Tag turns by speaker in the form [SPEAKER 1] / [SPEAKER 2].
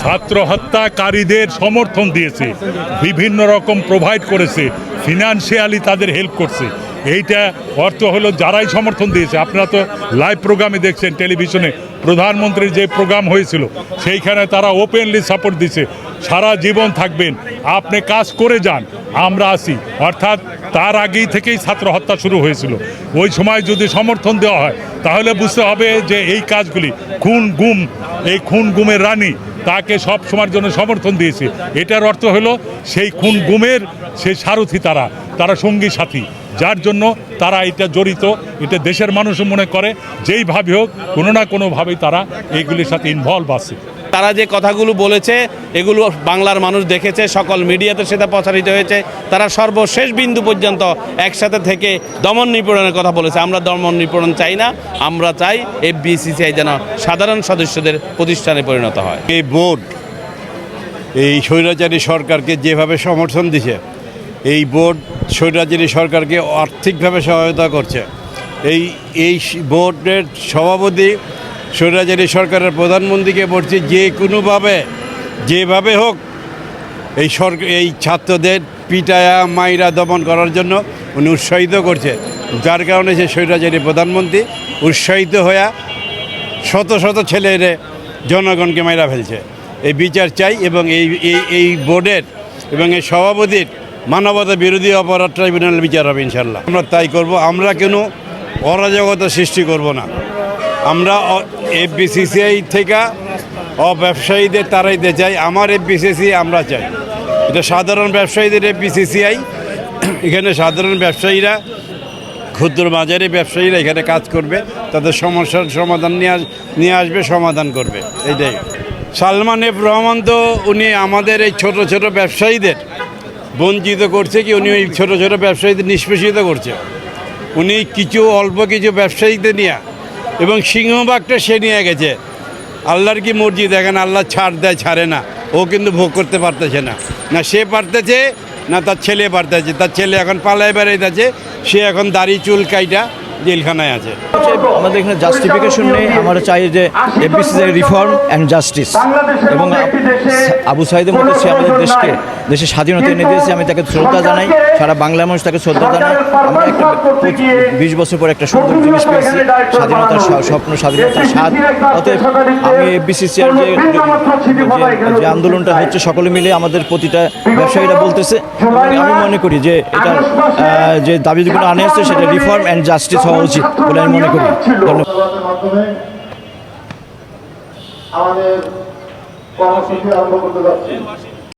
[SPEAKER 1] ছাত্র হত্যাকারীদের সমর্থন দিয়েছে, বিভিন্ন রকম প্রোভাইড করেছে ফিনান্সিয়ালি তাদের হেল্প করছে। এইটা অর্থ হলো যারাই সমর্থন দিয়েছে। আপনারা তো লাইভ প্রোগ্রামে দেখছেন টেলিভিশনে প্রধানমন্ত্রীর যে প্রোগ্রাম হয়েছিল, সেইখানে তারা ওপেনলি সাপোর্ট দিছে। সারা জীবন থাকবেন, আপনি কাজ করে যান, আমরা আসি অর্থাৎ তার আগেই থেকেই ছাত্র হত্যা শুরু হয়েছিল। ওই সময় যদি সমর্থন দেওয়া হয়, তাহলে বুঝতে হবে যে এই কাজগুলি খুন গুম, এই খুন গুমের রানী তাকে সব সময়ের জন্য সমর্থন দিয়েছে। এটার অর্থ হলো, সেই খুন গুমের সেই সারথি তারা তারা সঙ্গী সাথী। যার জন্য তারা এটা জড়িত, এটা দেশের মানুষও মনে করে যেইভাবে হোক, কোনো না কোনোভাবেই তারা এইগুলির সাথে ইনভলভ আছে।
[SPEAKER 2] তারা যে কথাগুলো বলেছে, এগুলো বাংলার মানুষ দেখেছে, সকল মিডিয়াতে সেটা প্রচারিত হয়েছে। তারা সর্বশেষ বিন্দু পর্যন্ত একসাথে থেকে দমন নিপীড়নের কথা বলেছে। আমরা দমন নিপীড়ন চাই না, আমরা চাই এফবিসিসিআই যেন সাধারণ সদস্যদের প্রতিষ্ঠানে পরিণত হয়।
[SPEAKER 3] এই বোর্ড, এই স্বৈরাচারী সরকারকে যেভাবে সমর্থন দিছে, এই বোর্ড স্বৈরাচারী সরকারকে আর্থিকভাবে সহায়তা করছে। এই এই বোর্ডের সভাপতি স্বৈরাচারী সরকারের প্রধানমন্ত্রীকে বলছি, যে কোনোভাবে, যেভাবে হোক, এই সরকার এই ছাত্রদের পিটায়া, মাইরা দমন করার জন্য উনি উৎসাহিত করছে। যার কারণে সে স্বৈরাচারী প্রধানমন্ত্রী উৎসাহিত হয়ে শত শত ছেলেরে জনগণকে মাইরা ফেলছে। এই বিচার চাই এবং এই এই বোর্ডের এবং এই সভাপতির মানবতা বিরোধী অপরাধ ট্রাইব্যুনাল বিচার হবে ইনশাল্লাহ আমরা তাই করব, আমরা কেন অরাজকতা সৃষ্টি করব না। আমরা এফবিসিসিআই থেকে অব্যবসায়ীদের তারাইতে চাই আমার এফবিসিসি আমরা চাই। এটা সাধারণ ব্যবসায়ীদের এফবিসিসিআই। এখানে সাধারণ ব্যবসায়ীরা, ক্ষুদ্র বাজারে ব্যবসায়ীরা এখানে কাজ করবে, তাদের সমস্যার সমাধান নিয়ে নিয়ে আসবে, সমাধান করবে। এইটাই। সালমান এফ রহমান তো উনি আমাদের এই ছোট ছোট ব্যবসায়ীদের বঞ্চিত করছে কি, উনি ওই ছোটো ছোটো ব্যবসায়ীদের নিষ্পেষিত করছে। উনি কিছু অল্প কিছু ব্যবসায়ীদের নিয়ে এবং সিংহবাগটা সে নিয়ে গেছে। আল্লাহর কি মর্জি, দেখেন আল্লাহ ছাড় দেয়, ছাড়ে না। ও কিন্তু ভোগ করতে পারতেছে না। না সে পারতেছে, না তার ছেলে পারতেছে। তার ছেলে এখন পালায় বেড়াইতেছে, সে এখন দাড়ি, চুল কাইটা জেলখানায় আছে।
[SPEAKER 4] আমাদের এখানে জাস্টিফিকেশন নেই, আমরা চাই যে এফবিসি রিফর্ম অ্যান্ড জাস্টিস এবং আবু সাইদের মধ্যে সে আমাদের দেশকে, দেশের স্বাধীনতা এনে দিয়েছে, আমি তাকে শ্রদ্ধা জানাই। সারা বাংলা মানুষ তাকে শ্রদ্ধা জানাই আমরা একটা বিশ বছর পর একটা সুন্দর জিনিস পেয়েছি, স্বাধীনতার স্বপ্ন, স্বাধীনতার স্বাদ। অতএব আমি এফবিসিসিআর যে যে- যে আন্দোলনটা হচ্ছে, সকলে মিলে আমাদের প্রতিটা ব্যবসায়ীরা বলতেছে। আমি মনে করি যে এটা যে দাবিগুলো আনে আসছে সেটা রিফর্ম অ্যান্ড জাস্টিস হওয়া উচিত বলে আমি মনে করি।
[SPEAKER 5] আমাদের কর্মসূচি আরম্ভ করতে যাচ্ছি।